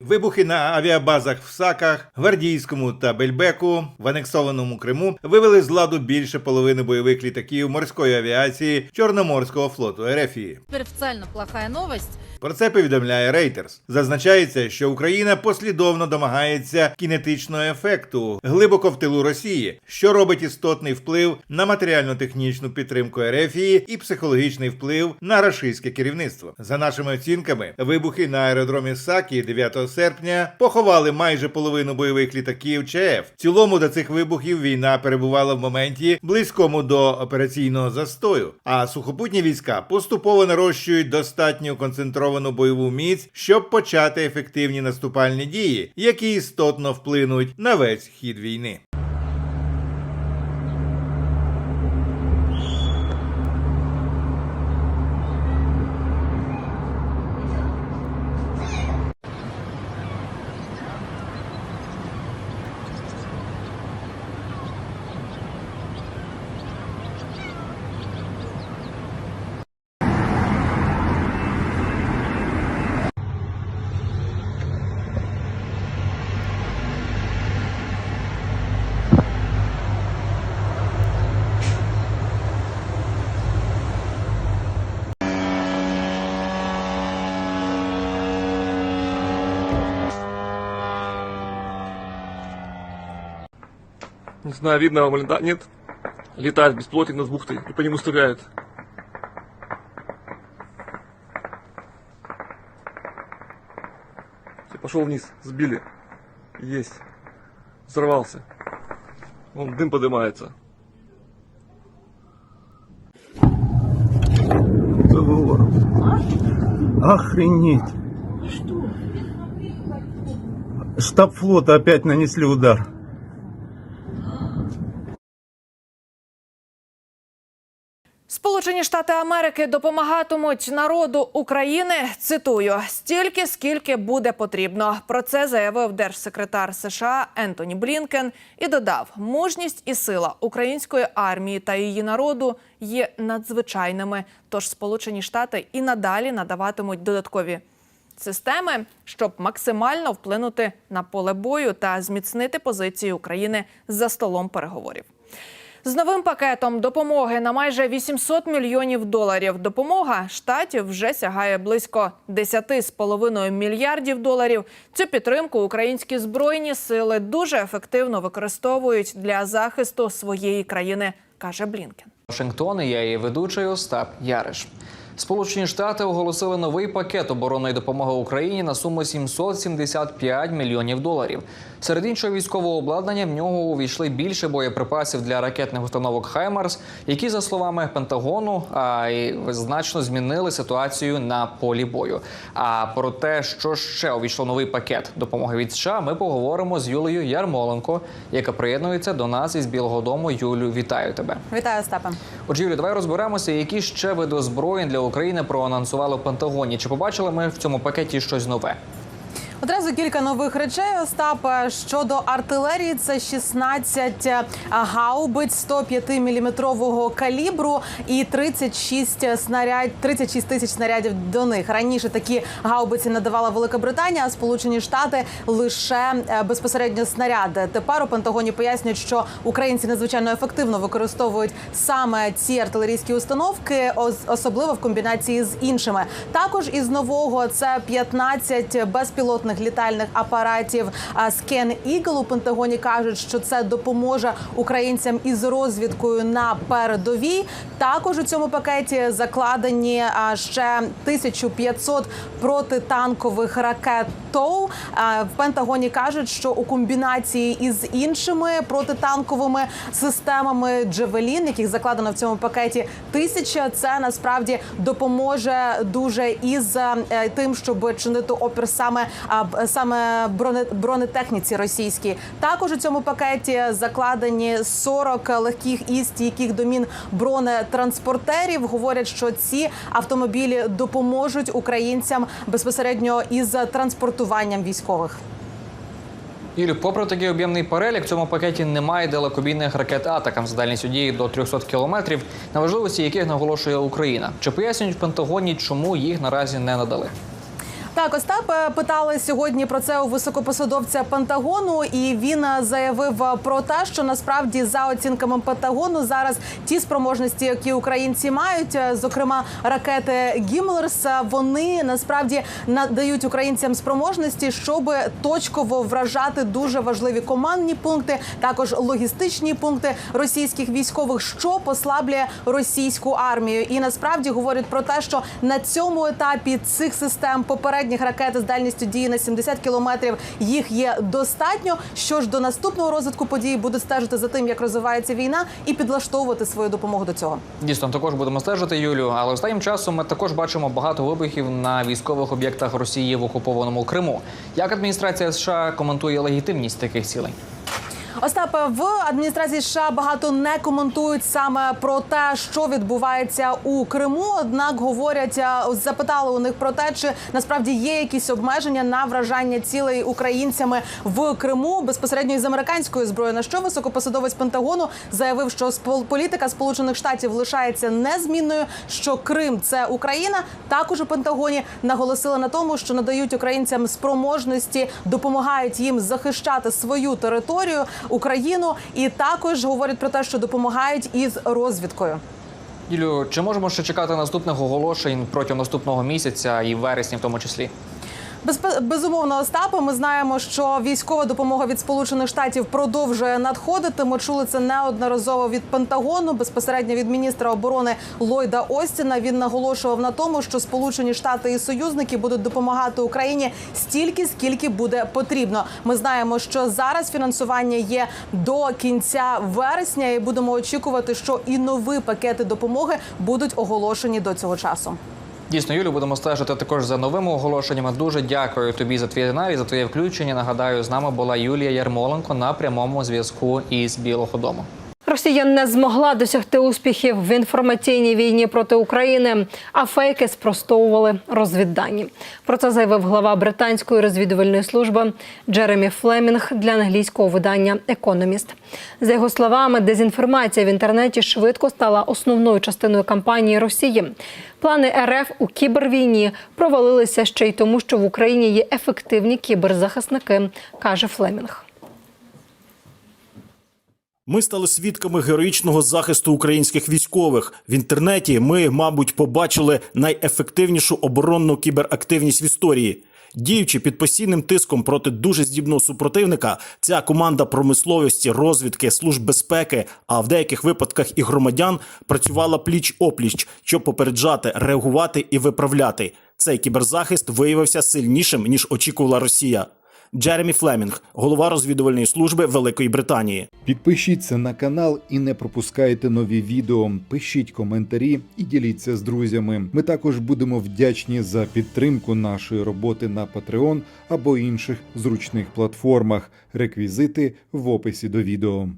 Вибухи на авіабазах в Саках, Гвардійському та Бельбеку в анексованому Криму вивели з ладу більше половини бойових літаків морської авіації Чорноморського флоту Ерефії. Официально плохая новость. Про це повідомляє Reuters. Зазначається, що Україна послідовно домагається кінетичного ефекту глибоко в тилу Росії, що робить істотний вплив на матеріально-технічну підтримку Ерефії і психологічний вплив на рашистське керівництво. За нашими оцінками, вибухи на аеродромі Сакі 9 серпня поховали майже половину бойових літаків ЧФ. В цілому до цих вибухів війна перебувала в моменті близькому до операційного застою, а сухопутні війська поступово нарощують достатньо концентровану бойову міць, щоб почати ефективні наступальні дії, які істотно вплинуть на весь хід війни. Не знаю, видно вам или да, нет. Летает бесплотник над бухтой и по нему стреляют. Всё, Пошел вниз, сбили. Есть. Взорвался. Вон дым поднимается. Охренеть. Штаб флота опять нанесли удар. Сполучені Штати Америки допомагатимуть народу України. Цитую стільки, скільки буде потрібно. Про це заявив держсекретар США Ентоні Блінкен і додав: мужність і сила української армії та її народу є надзвичайними. Тож Сполучені Штати і надалі надаватимуть додаткові системи, щоб максимально вплинути на поле бою та зміцнити позиції України за столом переговорів. З новим пакетом допомоги на майже 800 мільйонів доларів. Допомога штатів вже сягає близько 10,5 мільярдів доларів. Цю підтримку українські збройні сили дуже ефективно використовують для захисту своєї країни, каже Блінкен. Вашингтон і я її ведучий Остап Яриш. Сполучені Штати оголосили новий пакет оборонної допомоги Україні на суму 775 мільйонів доларів. Серед іншого військового обладнання в нього увійшли більше боєприпасів для ракетних установок Хаймарс, які, за словами Пентагону, а, значно змінили ситуацію на полі бою. А про те, що ще увійшло новий пакет допомоги від США, ми поговоримо з Юлею Ярмоленко, яка приєднується до нас із Білого Дому. Юлю, вітаю тебе. Вітаю, Остапе. Отже, Юлі, давай розберемося, які ще види озброєнь для України проанонсували в Пентагоні. Чи побачили ми в цьому пакеті щось нове? Одразу кілька нових речей. Остап щодо артилерії, це 16 гаубиць 105 міліметрового калібру і 36 снаряд, 36 тисяч снарядів до них. Раніше такі гаубиці надавала Велика Британія, а Сполучені Штати лише е, безпосередньо снаряди. Тепер у Пентагоні пояснюють, що українці надзвичайно ефективно використовують саме ці артилерійські установки, ос- особливо в комбінації з іншими. Також із нового це 15 безпілотних літальних апаратів Scan Eagle. У Пентагоні кажуть, що це допоможе українцям із розвідкою на передовій. Також у цьому пакеті закладені ще 1500 протитанкових ракет ТОУ. В Пентагоні кажуть, що у комбінації із іншими протитанковими системами Джевелін, яких закладено в цьому пакеті тисяча, це насправді допоможе дуже із е, тим, щоб чинити опір саме саме броне, бронетехніці російській. Також у цьому пакеті закладені 40 легких і стійких до мін бронетранспортерів. Говорять, що ці автомобілі допоможуть українцям безпосередньо із транспортуванням військових. Юлі, попри такий об'ємний перелік, в цьому пакеті немає далекобійних ракет атакам з дальністю дії до 300 кілометрів, на важливості яких наголошує Україна. Чи пояснюють в Пентагоні, чому їх наразі не надали? Так, Остапе питали сьогодні про це у високопосадовця Пентагону, і він е, заявив е, про те, що насправді за оцінками Пентагону зараз ті спроможності, які українці мають, е, зокрема ракети Гімлерс, вони насправді надають українцям спроможності, щоб точково вражати дуже важливі командні пункти, також логістичні пункти російських військових, що послаблює російську армію. І насправді говорять про те, що на цьому етапі цих систем попередніх ракет з дальністю дії на 70 кілометрів їх є достатньо. Що ж до наступного розвитку подій будуть стежити за тим, як розвивається війна, і підлаштовувати свою допомогу до цього. Дійсно, також будемо стежити, Юлю. Але останнім часом ми також бачимо багато вибухів на військових об'єктах Росії в окупованому Криму. Як адміністрація США коментує легітимність таких цілей? Остапе, в адміністрації США багато не коментують саме про те, що відбувається у Криму. Однак говорять, е, запитали у них про те, чи насправді є якісь обмеження на вражання цілей українцями в Криму безпосередньо із американською зброєю. На що високопосадовець Пентагону заявив, що політика Сполучених Штатів лишається незмінною. Що Крим це Україна. Також у Пентагоні наголосили на тому, що надають українцям спроможності, допомагають їм захищати свою територію, Україну, і також говорять про те, що допомагають із розвідкою. Юлю, чи можемо ще чекати наступних оголошень протягом наступного місяця і вересня, в тому числі? Безумовно, Остапе, ми знаємо, що військова допомога від Сполучених Штатів продовжує надходити. Ми чули це неодноразово від Пентагону, безпосередньо від міністра оборони Ллойда Остіна. Він наголошував на тому, що Сполучені Штати і союзники будуть допомагати Україні стільки, скільки буде потрібно. Ми знаємо, що зараз фінансування є до кінця вересня, і будемо очікувати, що і нові пакети допомоги будуть оголошені до цього часу. Дійсно, Юлю, будемо стежити також за новими оголошеннями. Дуже дякую тобі за твій аналіз, за твоє включення. Нагадаю, з нами була Юлія Ярмоленко на прямому зв'язку із Білого Дому. Росія не змогла досягти успіхів в інформаційній війні проти України, а фейки спростовували розвіддані. Про це заявив глава британської розвідувальної служби Джеремі Флемінг для англійського видання Економіст. За його словами, дезінформація в інтернеті швидко стала основною частиною кампанії Росії. Плани РФ у кібервійні провалилися ще й тому, що в Україні є ефективні кіберзахисники, каже Флемінг. Ми стали свідками героїчного захисту українських військових. В інтернеті ми, мабуть, побачили найефективнішу оборонну кіберактивність в історії. Діючи під постійним тиском проти дуже здібного супротивника, ця команда промисловості, розвідки, служб безпеки, а в деяких випадках і громадян працювала пліч опліч, щоб попереджати, реагувати і виправляти. Цей кіберзахист виявився сильнішим ніж очікувала Росія. Джеремі Флемінг, голова розвідувальної служби Великої Британії. Підпишіться на канал і не пропускайте нові відео. Пишіть коментарі і діліться з друзями. Ми також будемо вдячні за підтримку нашої роботи на Patreon або інших зручних платформах. Реквізити в описі до відео.